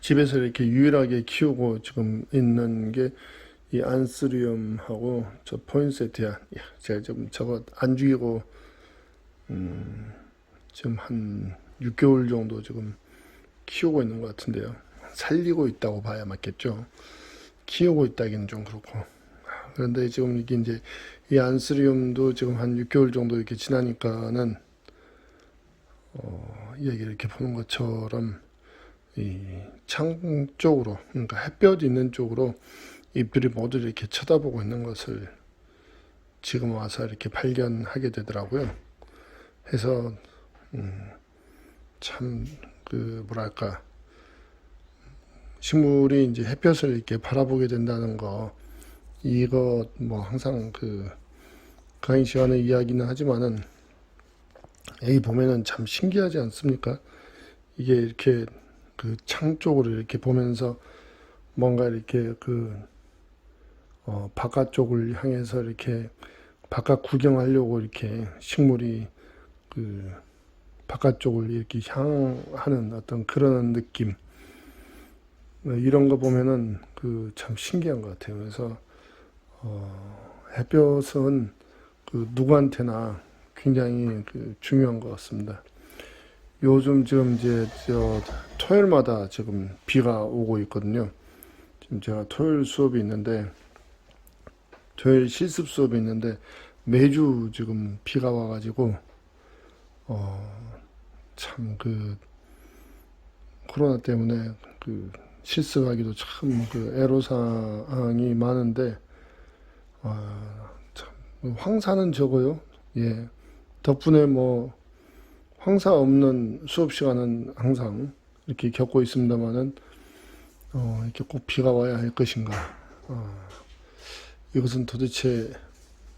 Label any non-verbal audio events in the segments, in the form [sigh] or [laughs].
집에서 이렇게 유일하게 키우고 지금 있는 게 이 안스리움하고 저 포인세티아. 야, 제가 좀 저거 안 죽이고 음, 지금 한 6개월 정도 지금 키우고 있는 것 같은데요. 살리고 있다고 봐야 맞겠죠. 키우고 있다기는 좀 그렇고. 그런데 지금 이게 이제 이 안스리움도 지금 한 6개월 정도 이렇게 지나니까는 어, 여기 이렇게 보는 것처럼 이 창 쪽으로 그러니까 햇볕 있는 쪽으로 잎들이 모두 이렇게 쳐다보고 있는 것을 지금 와서 이렇게 발견하게 되더라고요. 해서 음, 참그 뭐랄까 식물이 이제 햇볕을 이렇게 바라보게 된다는 거 이거 뭐 항상 그 강의 시간에 이야기는 하지만은 여기 보면은 참 신기하지 않습니까? 이게 이렇게 그 창 쪽으로 이렇게 보면서 뭔가 이렇게 그 어, 바깥쪽을 향해서 이렇게 바깥 구경하려고 이렇게 식물이 그 바깥쪽을 이렇게 향하는 어떤 그런 느낌 어, 이런 거 보면은 그 참 신기한 것 같아요. 그래서 어, 햇볕은 그 누구한테나 굉장히 그 중요한 것 같습니다. 요즘 지금 이제 저 토요일마다 지금 비가 오고 있거든요. 지금 제가 토요일 수업이 있는데 토요일 실습 수업이 있는데 매주 지금 비가 와가지고 어 참 그 코로나 때문에 그 실습하기도 참 그 애로사항이 많은데 아참 황사는 적어요. 예 덕분에 뭐 황사 없는 수업 시간은 항상 이렇게 겪고 있습니다만은 어 이렇게 꼭 비가 와야 할 것인가? 어, 이것은 도대체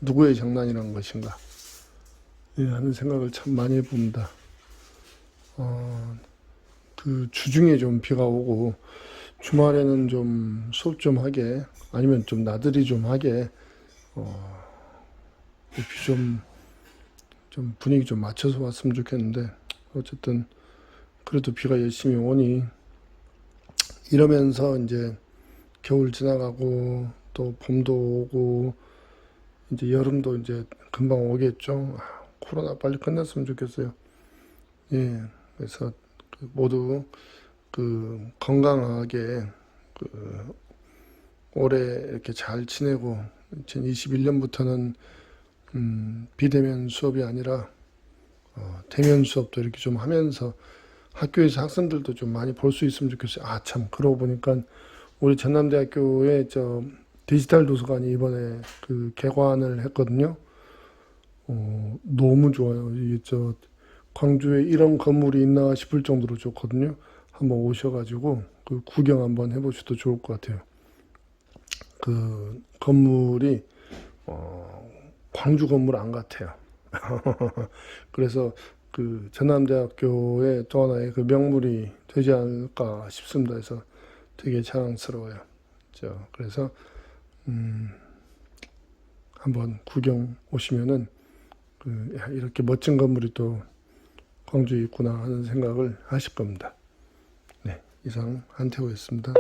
누구의 장난이란 것인가? 예, 하는 생각을 참 많이 해봅니다. 어, 그 주중에 좀 비가 오고 주말에는 좀 수업 좀 하게 아니면 좀 나들이 좀 하게 어, 비좀 좀 분위기 좀 맞춰서 왔으면 좋겠는데 어쨌든 그래도 비가 열심히 오니 이러면서 이제 겨울 지나가고 또 봄도 오고 이제 여름도 이제 금방 오겠죠. 아, 코로나 빨리 끝났으면 좋겠어요. 예, 그래서 그 모두 그 건강하게 그 올해 이렇게 잘 지내고 2021년부터는 음, 비대면 수업이 아니라 어, 대면 수업도 이렇게 좀 하면서 학교에서 학생들도 좀 많이 볼 수 있으면 좋겠어요. 아, 참, 그러고 보니까 우리 전남대학교에 저 디지털 도서관이 이번에 그 개관을 했거든요. 어, 너무 좋아요. 이게 저 광주에 이런 건물이 있나 싶을 정도로 좋거든요. 한번 오셔가지고 그 구경 한번 해보셔도 좋을 것 같아요. 그 건물이 어, 광주 건물 안 같아요. [laughs] 그래서 그 전남대학교의 또 하나의 그 명물이 되지 않을까 싶습니다. 그래서 되게 자랑스러워요. 저 그래서 음 한번 구경 오시면은 그 야, 이렇게 멋진 건물이 또 광주에 있구나 하는 생각을 하실 겁니다. 네, 이상 한태호였습니다.